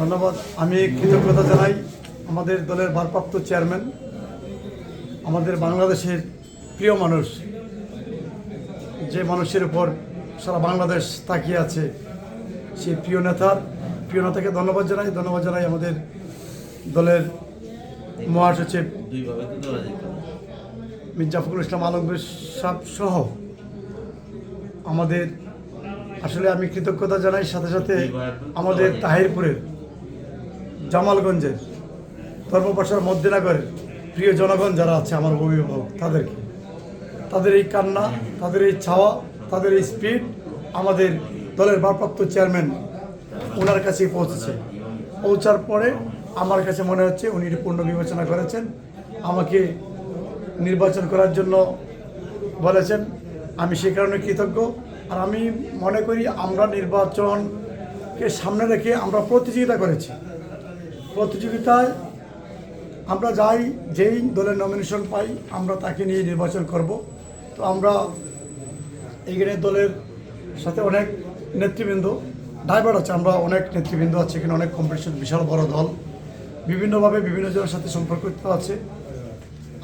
ধন্যবাদ। আমি কৃতজ্ঞতা জানাই আমাদের দলের ভারপ্রাপ্ত চেয়ারম্যান, আমাদের বাংলাদেশের প্রিয় মানুষ, যে মানুষের উপর সারা বাংলাদেশ তাকিয়ে আছে সেই প্রিয় নেতার, প্রিয় নেতাকে ধন্যবাদ জানাই ধন্যবাদ জানাই আমাদের দলের মহাসচিব দুইভাবে তো দেওয়া যেত মির্জা ফখরুল ইসলাম আলমগীর সাহেব সহ আমাদের, আসলে আমি কৃতজ্ঞতা জানাই, সাথে সাথে আমাদের তাহিরপুরের জামালগঞ্জের ধর্মপাশার মধ্যনগরের প্রিয় জনগণ যারা আছে, আমার অভিভাবক, তাদেরকে। তাদের এই কান্না, তাদের এই ছাওয়া তাদের এই স্পিড আমাদের দলের ভারপ্রাপ্ত চেয়ারম্যান ওনার কাছে পৌঁছেছে। পৌঁছার পরে আমার কাছে মনে হচ্ছে উনি পূর্ণ বিবেচনা করেছেন। আমাকে নির্বাচন করার জন্য বলেছেন। আমি সে কারণে কৃতজ্ঞ। আর আমি মনে করি আমরা নির্বাচনকে সামনে রেখে আমরা প্রতিযোগিতা করেছি। প্রতিযোগিতায় আমরা যাই, যেই দলের নমিনেশন পাই, আমরা তাকে নিয়ে নির্বাচন করব। তো আমরা এইখানে দলের সাথে অনেক নেতৃবৃন্দ ড্রাইভার আছে, আমরা অনেক নেতৃবৃন্দ আছে, এখানে অনেক কম্পিটিশন বিশাল বড় দল। বিভিন্নভাবে বিভিন্ন জনের সাথে সম্পর্কিত আছে।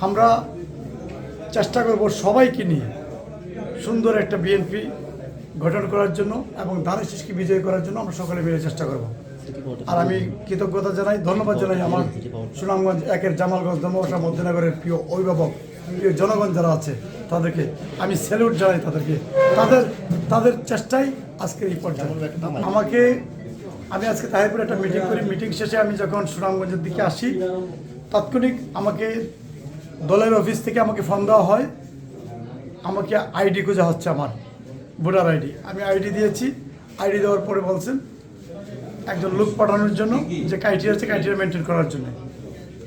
আমরা চেষ্টা করব সবাইকে নিয়ে সুন্দর একটা বিএনপি গঠন করার জন্য এবং ধানের শীষকে বিজয় করার জন্য আমরা সকলে মিলে চেষ্টা করব। আর আমি কৃতজ্ঞতা জানাই, ধন্যবাদ জানাই আমার সুনামগঞ্জ একের জামালগঞ্জ ধর্মবাসা মধ্যনগরের প্রিয় অভিভাবক, প্রিয় জনগণ যারা আছে, তাদেরকে আমি স্যালুট জানাই তাদেরকে। তাদের তাদের চেষ্টাই আজকের এই পর্যায়ে। আমাকে, আমি আজকে তাহিরপুরে একটা মিটিং করি। মিটিং শেষে আমি যখন সুনামগঞ্জের দিকে আসি, তাৎক্ষণিক আমাকে দলের অফিস থেকে আমাকে ফোন দেওয়া হয়। আমাকে আইডি খোঁজা হচ্ছে আমার ভোটার আইডি আমি আইডি দিয়েছি। আইডি দেওয়ার পরে বলছেন একজন লোক পাঠানোর জন্য যে ক্রাইটেরিয়া আছে ক্রাইটেরিয়া মেনটেন করার জন্য।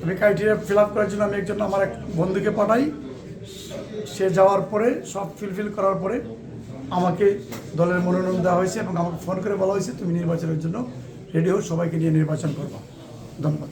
আমি ক্রাইটেরিয়া ফিল আপ করার জন্য আমি একজন আমার এক বন্ধুকে পাঠাই। সে যাওয়ার পরে সব ফিলফিল করার পরে আমাকে দলের মনোনয়ন দেওয়া হয়েছে এবং আমাকে ফোন করে বলা হয়েছে তুমি নির্বাচনের জন্য রেডি হও সবাইকে নিয়ে নির্বাচন করব। ধন্যবাদ।